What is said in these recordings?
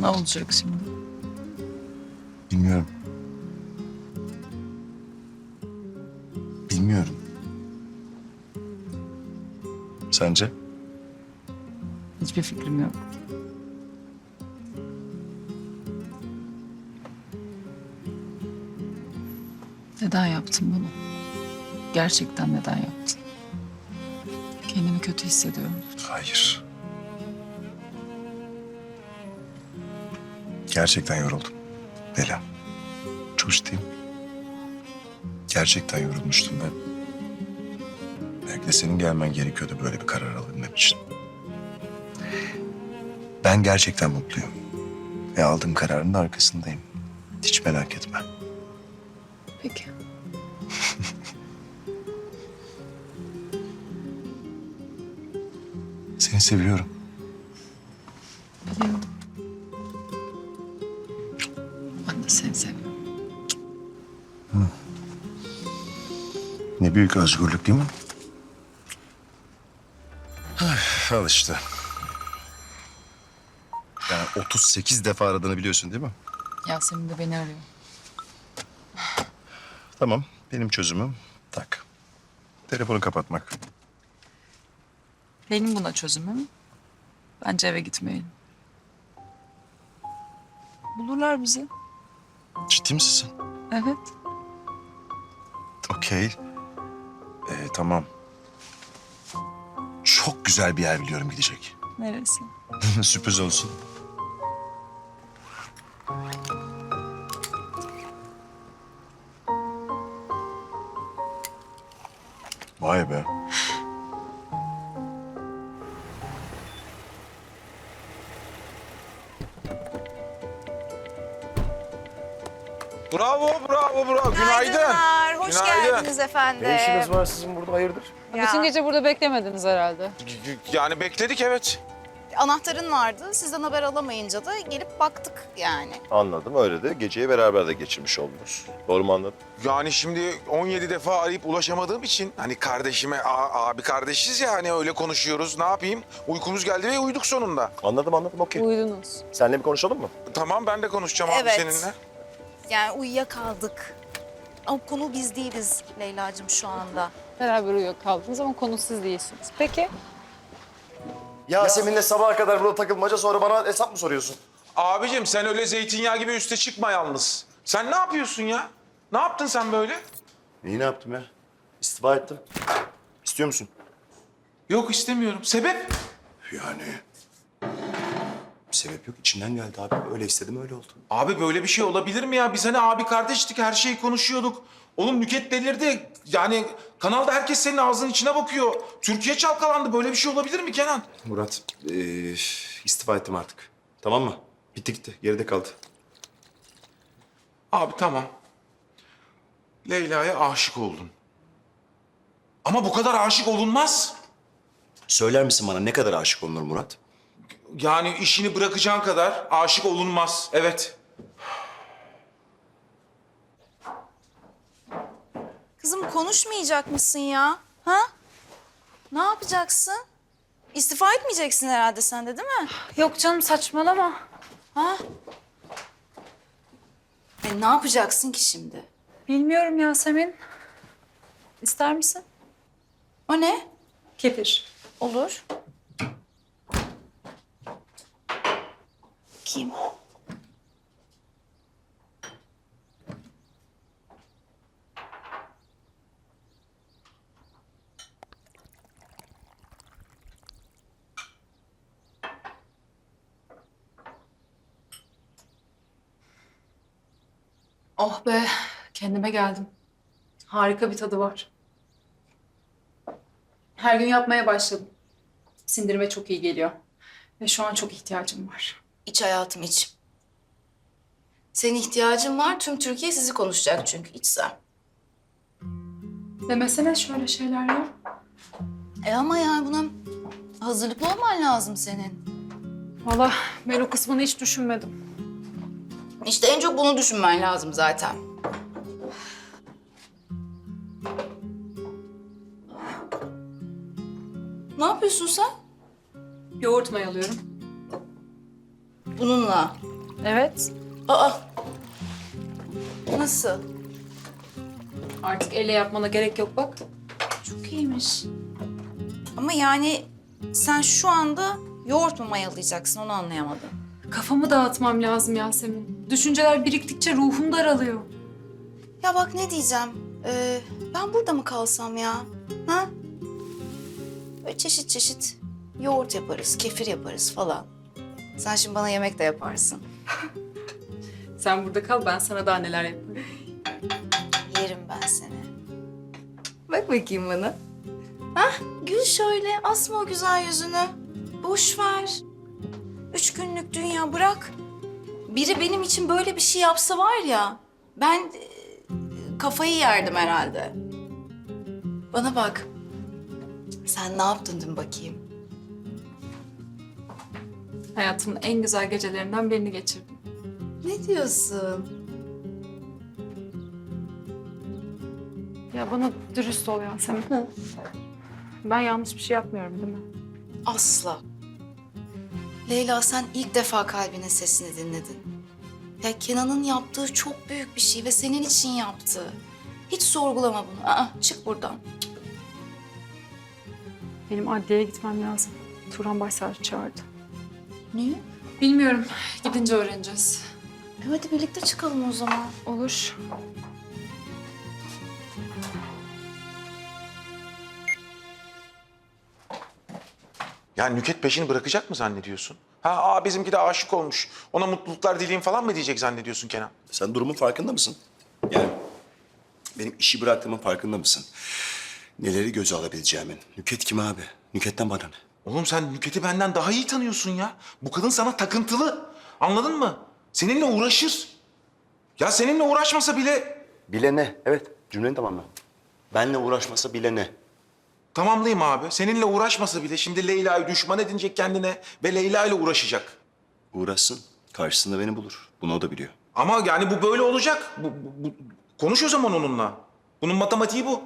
Ne olacak şimdi? Bilmiyorum. Bilmiyorum. Sence? Hiçbir fikrim yok. Neden yaptın bunu? Gerçekten neden yaptın? Kendimi kötü hissediyorum. Hayır. Gerçekten yoruldum. Bela. Çok ciddiyim. Gerçekten yorulmuştum ben. Belki de senin gelmen gerekiyordu böyle bir karar alabilmem için. Ben gerçekten mutluyum. Ve aldığım kararın da arkasındayım. Hiç merak etme. Peki. Seni seviyorum. Ne büyük özgürlük değil mi? Al işte. Yani 38 defa aradığını biliyorsun değil mi? Yasemin de beni arıyor. Tamam, benim çözümüm tak. Telefonu kapatmak. Benim buna çözümüm. Bence eve gitmeyin. Bulurlar bizi. Ciddi misin sen? Evet. Okey. Tamam. Çok güzel bir yer biliyorum gidecek. Neresi? Sürpriz olsun. Vay be. Bravo, bravo, bravo. Günaydın. Hoş Günaydın. geldiniz efendim. Ne işiniz var sizin burada hayırdır? Ya, Bütün gece burada beklemediniz herhalde. Yani bekledik evet. Anahtarın vardı. Sizden haber alamayınca da gelip baktık yani. Anladım öyle de geceyi beraber de geçirmiş oldunuz. Doğru mu anladım? Yani şimdi 17 defa arayıp ulaşamadığım için hani kardeşime abi kardeşiz ya hani öyle konuşuyoruz. Ne yapayım? Uykumuz geldi ve uyuduk sonunda. Anladım anladım okey. Uyudunuz. Seninle bir konuşalım mı? Tamam ben de konuşacağım Evet. abi seninle. Yani uyuyakaldık. Ama konu biz değiliz Leyla'cığım şu anda. Beraber uyuyakaldınız ama konu siz değilsiniz. Peki. Yasemin'le sabaha kadar burada takılmaca sonra bana hesap mı soruyorsun? Abicim sen öyle zeytinyağı gibi üste çıkma yalnız. Sen ne yapıyorsun ya? Ne yaptın sen böyle? İyi ne yaptım ya? İstifa ettim. İstiyor musun? Yok istemiyorum. Sebep? Yani... Bir sebep yok. içinden geldi abi. Öyle istedim öyle oldu. Abi böyle bir şey olabilir mi ya? Biz hani abi kardeştik, her şeyi konuşuyorduk. Oğlum Nüket delirdi. Yani kanalda herkes senin ağzının içine bakıyor. Türkiye çalkalandı. Böyle bir şey olabilir mi Kenan? Murat, ee, istifa ettim artık. Tamam mı? Bitti gitti. Geride kaldı. Abi tamam. Leyla'ya aşık oldun. Ama bu kadar aşık olunmaz. Söyler misin bana ne kadar aşık olunur Murat? Yani işini bırakacağın kadar aşık olunmaz. Evet. Kızım konuşmayacak mısın ya? Ha? Ne yapacaksın? İstifa etmeyeceksin herhalde sen de değil mi? Yok canım saçmalama. Ha? E, ne yapacaksın ki şimdi? Bilmiyorum Yasemin. İster misin? O ne? Kefir. Olur. Kim? Oh be. Kendime geldim. Harika bir tadı var. Her gün yapmaya başladım. Sindirime çok iyi geliyor. Ve şu an çok ihtiyacım var. İç hayatım iç. Senin ihtiyacın var. Tüm Türkiye sizi konuşacak çünkü içsen. Demesene şöyle şeyler ya. E ama yani buna hazırlıklı olman lazım senin. Valla ben o kısmını hiç düşünmedim. İşte en çok bunu düşünmen lazım zaten. Ne yapıyorsun sen? Yoğurt mayalıyorum. Bununla. Evet. Aa. Nasıl? Artık elle yapmana gerek yok bak. Çok iyiymiş. Ama yani sen şu anda yoğurt mu mayalayacaksın onu anlayamadım. Kafamı dağıtmam lazım Yasemin. Düşünceler biriktikçe ruhum daralıyor. Ya bak ne diyeceğim. Ee, ben burada mı kalsam ya? Ha? Böyle çeşit çeşit yoğurt yaparız, kefir yaparız falan. Sen şimdi bana yemek de yaparsın. Sen burada kal ben sana daha neler yaparım. Yerim ben seni. Bak bakayım bana. Hah, gül şöyle. Asma o güzel yüzünü. Boş ver. Üç günlük dünya bırak. Biri benim için böyle bir şey yapsa var ya... ...ben e, kafayı yerdim herhalde. Bana bak. Sen ne yaptın dün bakayım? Hayatımın en güzel gecelerinden birini geçirdim. Ne diyorsun? Ya bana dürüst ol Yasemin. Ben yanlış bir şey yapmıyorum değil mi? Asla. Leyla sen ilk defa kalbinin sesini dinledin. Ya Kenan'ın yaptığı çok büyük bir şey ve senin için yaptı. Hiç sorgulama bunu. Aa, çık buradan. Benim adliyeye gitmem lazım. Turan Başsavcı çağırdı. Niye? Bilmiyorum. Gidince öğreneceğiz. E hadi birlikte çıkalım o zaman. Olur. Ya Nüket peşini bırakacak mı zannediyorsun? Ha aa bizimki de aşık olmuş. Ona mutluluklar dileyim falan mı diyecek zannediyorsun Kenan? Sen durumun farkında mısın? Yani benim işi bıraktığımın farkında mısın? Neleri göze alabileceğimin. Nüket kim abi? Nüket'ten bana ne? Oğlum sen Nüket'i benden daha iyi tanıyorsun ya. Bu kadın sana takıntılı. Anladın mı? Seninle uğraşır. Ya seninle uğraşmasa bile Bile ne? Evet cümleni tamamla. Benle uğraşmasa bile ne? tamamlayayım abi. Seninle uğraşmasa bile şimdi Leyla'yı düşman edinecek kendine ve Leyla ile uğraşacak. Uğraşsın. Karşısında beni bulur. Bunu o da biliyor. Ama yani bu böyle olacak. Bu, bu- bu- Konuş o zaman onunla. Bunun matematiği bu.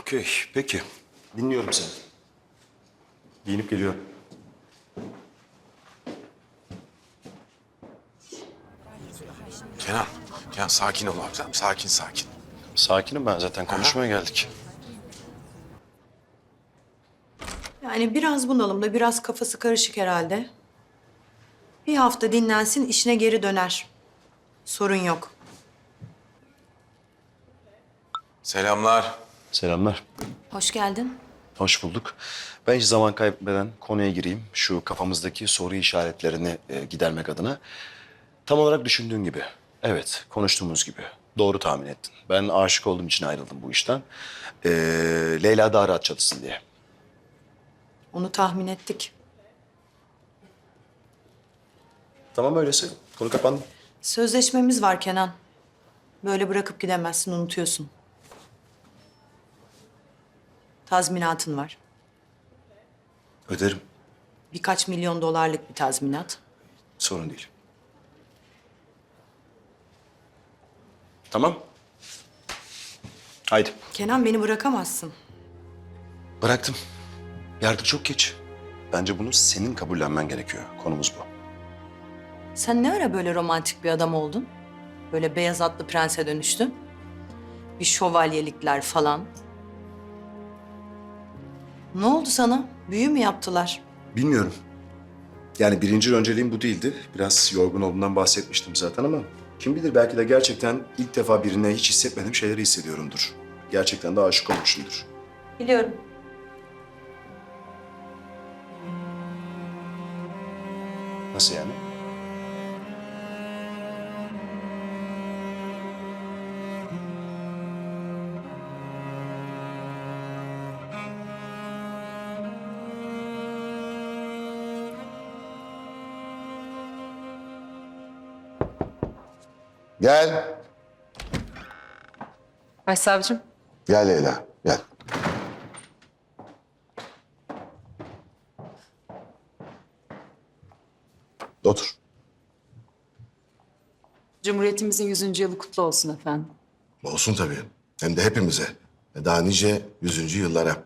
Okey, peki. Dinliyorum seni. Giyinip geliyorum. Kenan, Kenan sakin ol abi. Tamam, Sakin sakin. Sakinim ben zaten. Konuşmaya geldik. Yani biraz bunalımda, biraz kafası karışık herhalde. Bir hafta dinlensin, işine geri döner. Sorun yok. Selamlar. Selamlar. Hoş geldin. Hoş bulduk. Ben hiç zaman kaybetmeden konuya gireyim. Şu kafamızdaki soru işaretlerini e, gidermek adına. Tam olarak düşündüğün gibi. Evet, konuştuğumuz gibi. Doğru tahmin ettin. Ben aşık olduğum için ayrıldım bu işten. Ee, Leyla daha rahat çalışsın diye. Onu tahmin ettik. Tamam öyleyse. Konu kapandı. Sözleşmemiz var Kenan. Böyle bırakıp gidemezsin, unutuyorsun. Tazminatın var. Öderim. Birkaç milyon dolarlık bir tazminat. Sorun değil. Tamam. Haydi. Kenan beni bırakamazsın. Bıraktım. Yardım çok geç. Bence bunu senin kabullenmen gerekiyor. Konumuz bu. Sen ne ara böyle romantik bir adam oldun? Böyle beyaz atlı prense dönüştün. Bir şövalyelikler falan. Ne oldu sana? Büyü mü yaptılar? Bilmiyorum. Yani birinci önceliğim bu değildi. Biraz yorgun olduğumdan bahsetmiştim zaten ama... Kim bilir belki de gerçekten ilk defa birine hiç hissetmediğim şeyleri hissediyorumdur. Gerçekten de aşık olmuşumdur. Biliyorum. Nasıl yani? Gel. Başsavcım. Gel Leyla. Gel. Otur. Cumhuriyetimizin 100. yılı kutlu olsun efendim. Olsun tabii. Hem de hepimize. Ve Daha nice yüzüncü yıllara.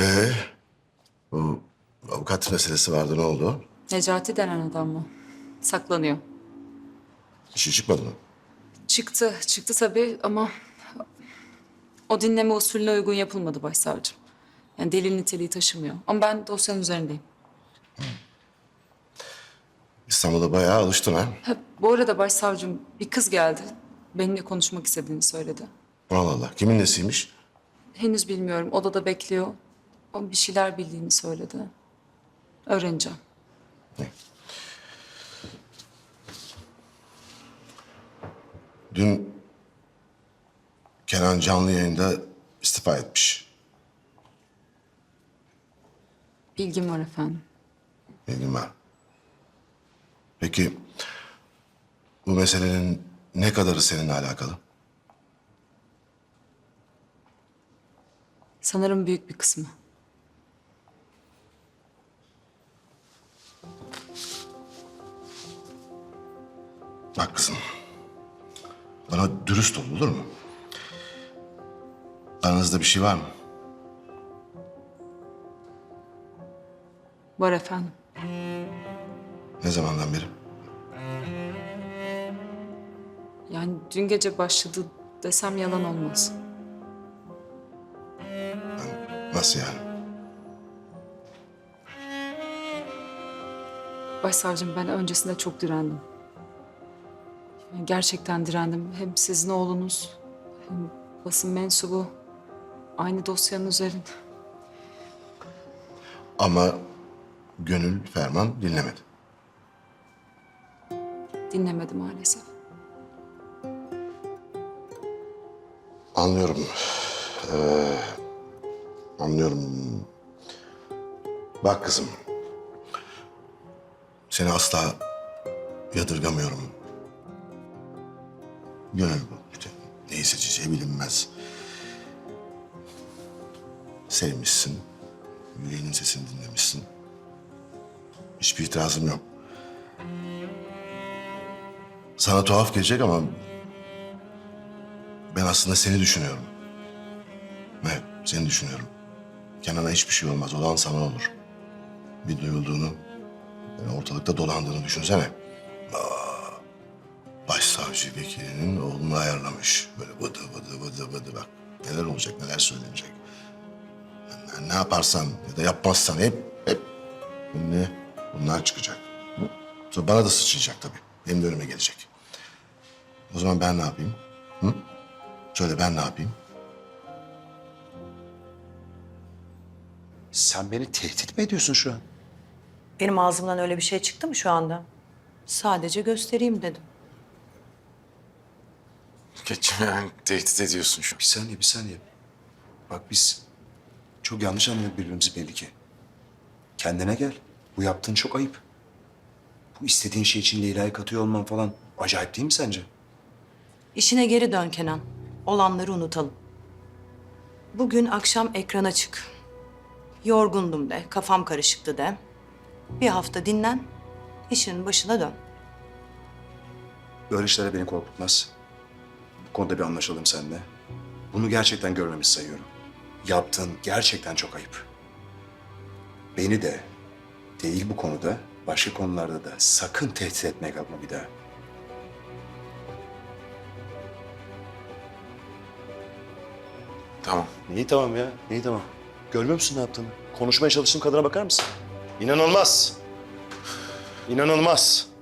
Ee, bu avukat meselesi vardı ne oldu? Necati denen adam mı? Saklanıyor. İşi çıkmadı mı? Çıktı, çıktı tabii ama o dinleme usulüne uygun yapılmadı başsavcım. Yani delil niteliği taşımıyor. Ama ben dosyanın üzerindeyim. İstanbul'a bayağı alıştın ha? Ha, bu arada başsavcım bir kız geldi. Benimle konuşmak istediğini söyledi. Allah Allah. Kimin nesiymiş? Henüz bilmiyorum. Odada bekliyor. O bir şeyler bildiğini söyledi. Öğreneceğim. Dün Kenan canlı yayında istifa etmiş. Bilgim var efendim. Bilgim var. Peki bu meselenin ne kadarı seninle alakalı? Sanırım büyük bir kısmı. Bak kızım. Bana dürüst ol olur mu? Aranızda bir şey var mı? Var efendim. Ne zamandan beri? Yani dün gece başladı desem yalan olmaz. Nasıl yani? Başsavcım ben öncesinde çok direndim. Gerçekten direndim. Hem sizin oğlunuz hem basın mensubu aynı dosyanın üzerinde. Ama gönül ferman dinlemedi. Dinlemedi maalesef. Anlıyorum. Ee, anlıyorum. Bak kızım. Seni asla yadırgamıyorum. Gönül bu. İşte neyi seçeceği bilinmez. Sevmişsin. Yüreğinin sesini dinlemişsin. Hiçbir itirazım yok. Sana tuhaf gelecek ama ben aslında seni düşünüyorum. Evet, seni düşünüyorum. Kenan'a hiçbir şey olmaz. Olan sana olur. Bir duyulduğunu, ortalıkta dolandığını düşünsene. Oğlunu ayarlamış. Böyle vıdı vıdı vıdı vıdı bak. Neler olacak, neler söylenecek. Yani ne yaparsan ya da yapmazsan hep, hep önüne bunlar çıkacak. Hı? Sonra bana da sıçrayacak tabii. Benim de önüme gelecek. O zaman ben ne yapayım? Hı? Söyle ben ne yapayım? Sen beni tehdit mi ediyorsun şu an? Benim ağzımdan öyle bir şey çıktı mı şu anda? Sadece göstereyim dedim. Geçen tehdit ediyorsun şu Bir saniye, bir saniye. Bak biz çok yanlış anlıyoruz birbirimizi belli ki. Kendine gel. Bu yaptığın çok ayıp. Bu istediğin şey için Leyla'yı katıyor olman falan acayip değil mi sence? İşine geri dön Kenan. Olanları unutalım. Bugün akşam ekrana çık. Yorgundum de, kafam karışıktı de. Bir hafta dinlen, işinin başına dön. Böyle işlere beni korkutmaz. Konuda bir anlaşalım seninle. Bunu gerçekten görmemizi sayıyorum. Yaptığın gerçekten çok ayıp. Beni de değil bu konuda, başka konularda da sakın tehdit etmeye kalkma bir daha. Tamam. Neyi tamam ya? Neyi tamam? Görmüyor musun ne yaptığını? Konuşmaya çalıştığım kadına bakar mısın? İnanılmaz. İnanılmaz.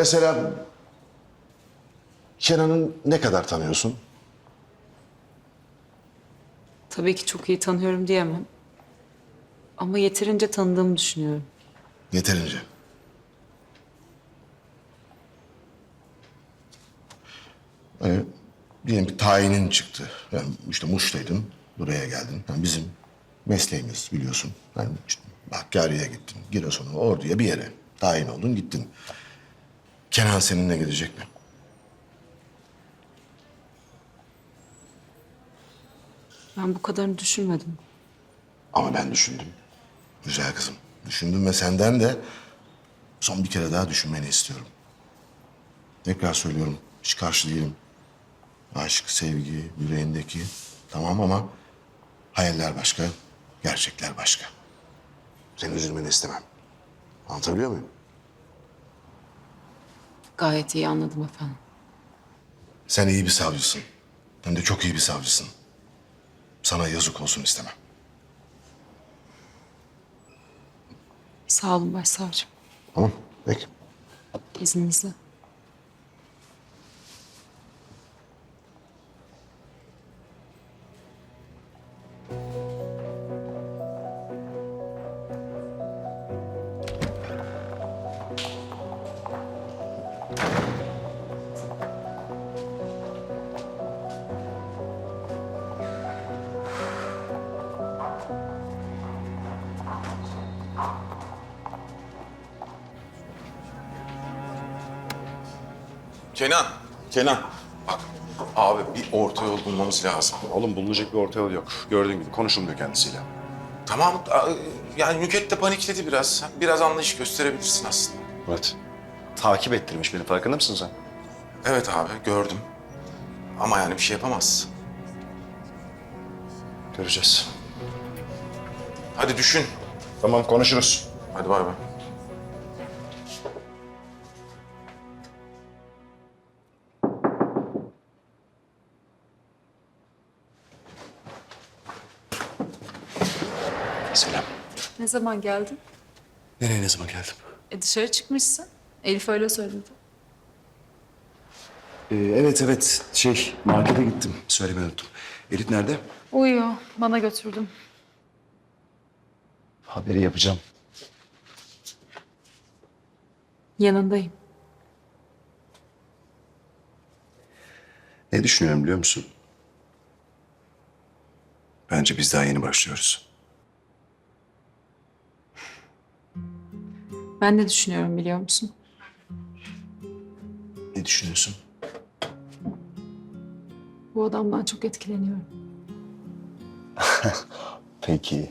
Mesela Kenan'ı ne kadar tanıyorsun? Tabii ki çok iyi tanıyorum diyemem. Ama yeterince tanıdığımı düşünüyorum. Yeterince. Ee, diyelim ki tayinin çıktı. Yani işte Muş'taydın, buraya geldin. Yani bizim mesleğimiz biliyorsun. Yani işte Hakkari'ye gittin, Giresun'a, Ordu'ya bir yere. Tayin oldun, gittin. Kenan seninle gelecek mi? Ben bu kadarını düşünmedim. Ama ben düşündüm. Güzel kızım. Düşündüm ve senden de son bir kere daha düşünmeni istiyorum. Tekrar söylüyorum. Hiç karşı değilim. Aşk, sevgi, yüreğindeki tamam ama hayaller başka, gerçekler başka. Senin üzülmeni istemem. Anlatabiliyor muyum? Gayet iyi anladım efendim. Sen iyi bir savcısın. Hem de çok iyi bir savcısın. Sana yazık olsun istemem. Sağ olun başsavcım. Tamam, peki. İzninizle. Kenan. Bak abi bir orta yol bulmamız lazım. Oğlum bulunacak bir orta yol yok. Gördüğün gibi konuşulmuyor kendisiyle. Tamam yani Nüket de panikledi biraz. Biraz anlayış gösterebilirsin aslında. Evet. Takip ettirmiş beni farkında mısın sen? Evet abi gördüm. Ama yani bir şey yapamaz. Göreceğiz. Hadi düşün. Tamam konuşuruz. Hadi bay bay. Zaman geldin? Nereye ne zaman geldim? E dışarı çıkmışsın. Elif öyle söyledi. Ee, evet evet şey markete gittim. Söylemeyi unuttum. Elif nerede? Uyuyor. Bana götürdüm. Haberi yapacağım. Yanındayım. Ne düşünüyorum biliyor musun? Bence biz daha yeni başlıyoruz. Ben de düşünüyorum biliyor musun? Ne düşünüyorsun? Bu adamdan çok etkileniyorum. Peki.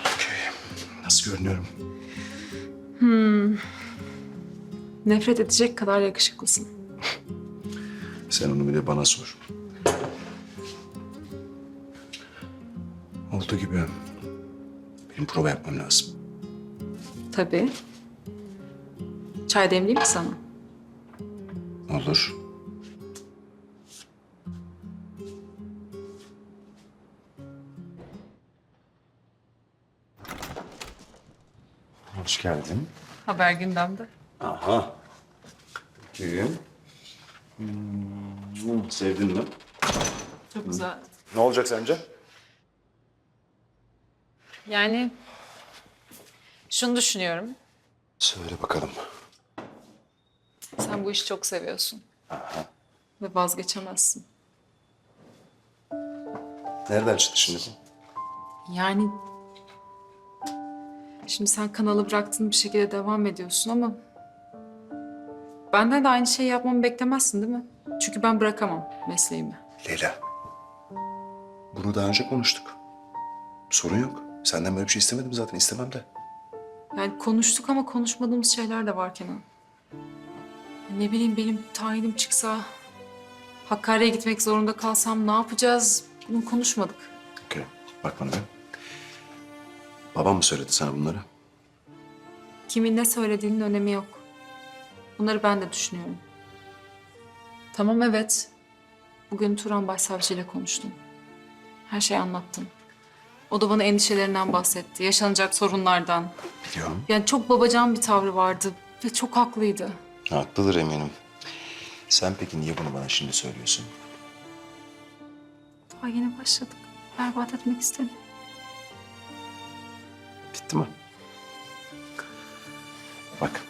Okey. Nasıl görünüyorum? Nefret edecek kadar yakışıklısın. Sen onu bir de bana sor. Olduğu gibi benim prova yapmam lazım. Tabii. Çay demleyeyim mi sana? Olur. Hoş geldin. Haber gündemde. Aha. Bakayım. Hmm, sevdin mi? Çok güzel. Ne olacak sence? Yani şunu düşünüyorum. Söyle bakalım. Sen bu işi çok seviyorsun. Ve vazgeçemezsin. Nereden çıktı şimdi bu? Yani şimdi sen kanalı bıraktın bir şekilde devam ediyorsun ama benden de aynı şeyi yapmamı beklemezsin değil mi? Çünkü ben bırakamam mesleğimi. Leyla. Bunu daha önce konuştuk. Sorun yok. Senden böyle bir şey istemedim zaten. istemem de. Yani konuştuk ama konuşmadığımız şeyler de var Kenan. Ne bileyim benim tayinim çıksa, Hakkari'ye gitmek zorunda kalsam ne yapacağız? Bunu konuşmadık. Okey. Bak bana be. Babam mı söyledi sana bunları? Kimin ne söylediğinin önemi yok. Bunları ben de düşünüyorum. Tamam evet. Bugün Turan Başsavcı ile konuştum. Her şeyi anlattım. O da bana endişelerinden bahsetti. Yaşanacak sorunlardan. Biliyorum. Yani çok babacan bir tavrı vardı ve çok haklıydı. Haklıdır eminim. Sen peki niye bunu bana şimdi söylüyorsun? Daha yeni başladık. Berbat etmek istedim. Bitti mi? Bak.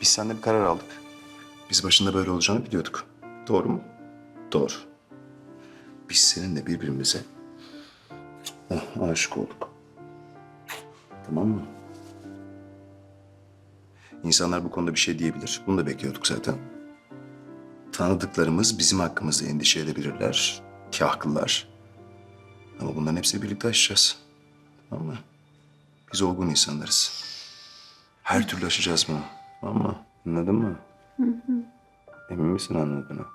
Biz seninle bir karar aldık. Biz başında böyle olacağını biliyorduk. Doğru mu? Doğru. Biz seninle birbirimize ah, aşık olduk. Tamam mı? İnsanlar bu konuda bir şey diyebilir. Bunu da bekliyorduk zaten. Tanıdıklarımız bizim hakkımızda endişe edebilirler. Ki haklılar. Ama bunların hepsini birlikte aşacağız. Tamam mı? Biz olgun insanlarız. Her türlü aşacağız bunu. Tamam mı? Anladın mı? Emin misin anladığına?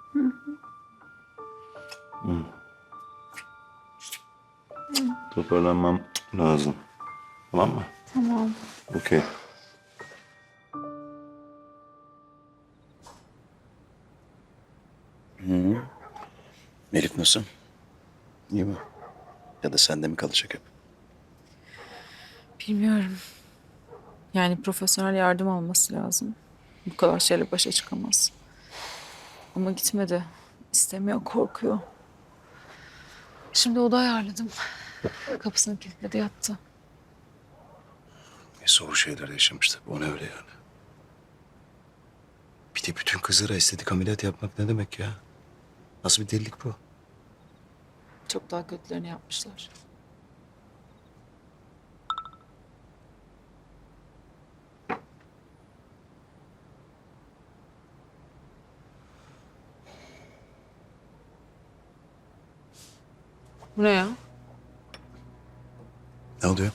Hı. Toparlanmam lazım. Tamam mı? Tamam. Okey. Elif nasıl? İyi mi? Ya da sende mi kalacak hep? Bilmiyorum. Yani profesyonel yardım alması lazım. Bu kadar şeyle başa çıkamaz. Ama gitmedi. İstemiyor, korkuyor. Şimdi oda ayarladım. Kapısını kilitledi yattı. Ne zor şeyler yaşamıştı. O ne öyle yani? Bir de bütün kızlara estetik ameliyat yapmak ne demek ya? Nasıl bir delilik bu? Çok daha kötülerini yapmışlar. Bu ne ya? Ne oluyor?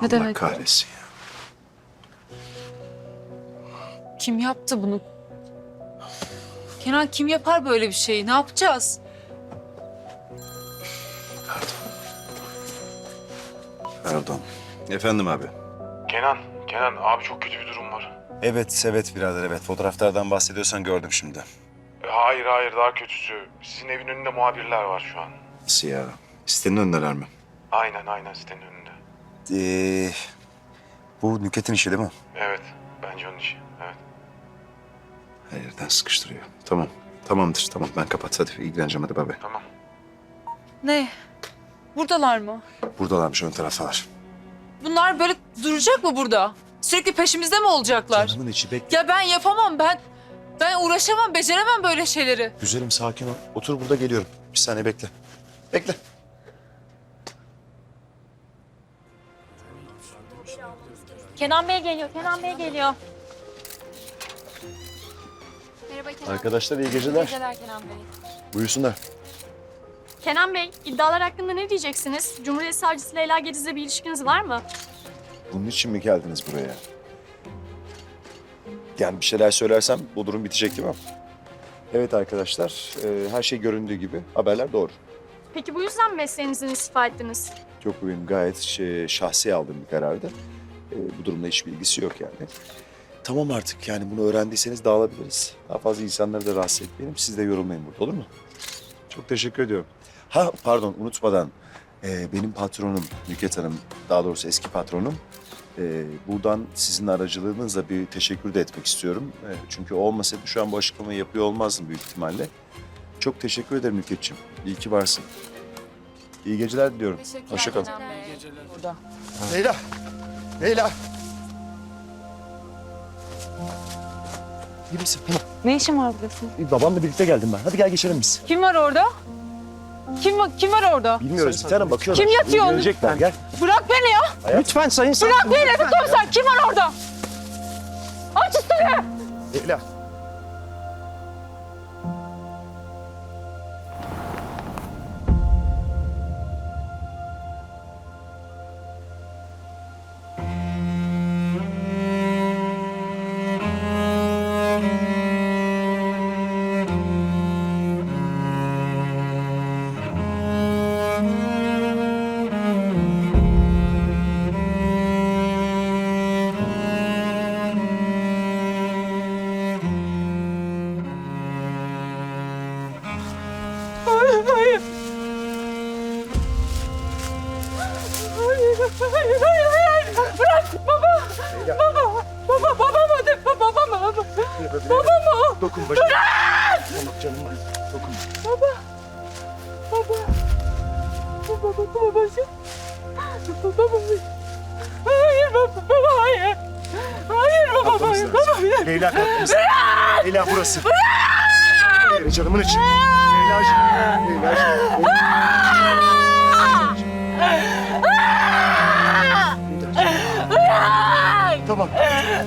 Ne Allah demek kahretsin ya. Kim yaptı bunu? Kenan kim yapar böyle bir şeyi? Ne yapacağız? Pardon. Efendim abi. Kenan, Kenan abi çok kötü bir durum var. Evet, evet birader evet. Fotoğraflardan bahsediyorsan gördüm şimdi. E, Hayır hayır daha kötüsü. Sizin evin önünde muhabirler var şu an. Nasıl ya? Sitenin önündeler mi? Aynen aynen sitenin önünde. Ee, bu Nükhet'in işi değil mi? Evet bence onun işi. Evet. Her yerden sıkıştırıyor. Tamam. Tamamdır. Tamam ben kapat. Hadi ilgileneceğim hadi baba. Tamam. Ne? Buradalar mı? Buradalarmış ön taraftalar. Bunlar böyle duracak mı burada? Sürekli peşimizde mi olacaklar? Canımın içi bekle. Ya ben yapamam ben. Ben uğraşamam, beceremem böyle şeyleri. Güzelim sakin ol. Otur burada geliyorum. Bir saniye bekle. Bekle. Kenan Bey geliyor, Kenan Bey geliyor. Merhaba Kenan Arkadaşlar iyi Bey. geceler. Geceler Kenan Bey. Buyursunlar. Kenan Bey, iddialar hakkında ne diyeceksiniz? Cumhuriyet Savcısı Leyla Gediz'le bir ilişkiniz var mı? Bunun için mi geldiniz buraya? Yani bir şeyler söylersem bu durum bitecek değil mi? Evet arkadaşlar, e, her şey göründüğü gibi haberler doğru. Peki bu yüzden mi mesleğinizden istifa ettiniz? Yok bu benim gayet şey, şahsi aldığım bir karardı. E, bu durumda hiçbir ilgisi yok yani. Tamam artık yani bunu öğrendiyseniz dağılabiliriz. Daha fazla insanları da rahatsız etmeyelim. Siz de yorulmayın burada olur mu? Çok teşekkür ediyorum. Ha pardon unutmadan e, benim patronum Nüket Hanım daha doğrusu eski patronum. E, buradan sizin aracılığınızla bir teşekkür de etmek istiyorum. E, çünkü o olmasaydı şu an bu açıklamayı yapıyor olmazdım büyük ihtimalle. Çok teşekkür ederim Nüket'ciğim. İyi ki varsın. İyi geceler diliyorum. Hoşça kalın. Kenan Bey. Burada. Leyla! Leyla! İyi misin? Tamam. Ne işin var burada? Babamla birlikte geldim ben. Hadi gel geçelim biz. Kim var orada? Kim var, kim var orada? Bilmiyoruz. Bir tane bakıyorlar. Kim yatıyor onu? Görecekler. Gel. Bırak beni ya. Lütfen sayın Bırak beni Refik komiser. Kim var orada? Aç üstünü. Leyla. Kalkmamız. Leyla burası. Leyla canımın içi. Leyla'cığım. Leyla'cığım. Tamam.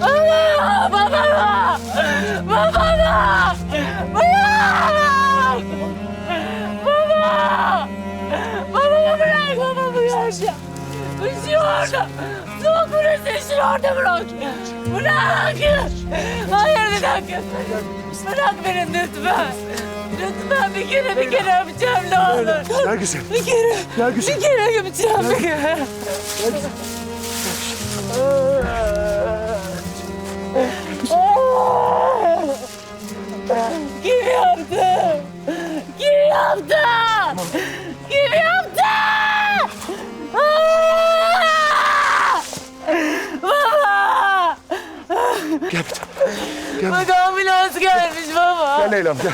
Baba, baba. Baba. Bırak. Baba. Baba, bırak. Baba, bırak. Üşüyor orada. Soğuk burası işini orada bırak. Bırak. Hayır bir dakika. Bırak beni lütfen. Lütfen bir kere bir kere öpeceğim ne olur. Gel güzel. Bir kere. Gel güzel. Bir kere öpeceğim bir kere. Kim yaptı? Kim yaptı? Gel. Bak ambulans gelmiş baba. Gel Leyla'm gel.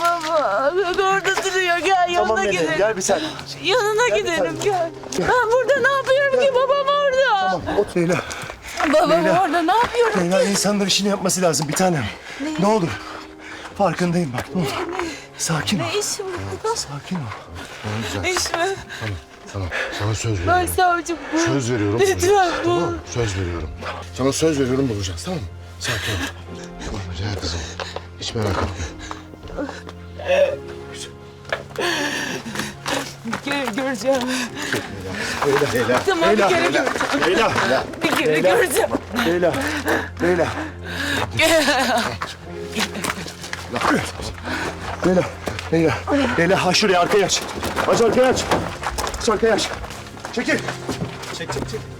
Baba orada duruyor gel yanına Tamam gidelim. gel bir sen. Yanına gidelim gel. Ben burada ne yapıyorum ki babam orada. Tamam ot Leyla. Babam Leyla. orada ne yapıyorum? Leyla insanlar işini yapması lazım bir tanem. Ne olur. Farkındayım bak ne olur. Sakin ol. Ne işim burada? Sakin ol. İşim. Tamam sana söz Ben veriyorum. savcım bu. Söz veriyorum. Lütfen bu. Tamam söz veriyorum. Sana söz veriyorum bulacağız tamam mı? Sakin ol. Tamam güzel kızım. Hiç merak etme. Bir kere göreceğim. Leyla, Leyla. Tamam bir kere göreceğim. Leyla, Leyla. Bir kere göreceğim. Leyla. Leyla. Leyla. Leyla. Leyla ha şuraya arkaya aç. Aç arkaya aç. Aç arkaya aç. Çekil. Çek çek çek.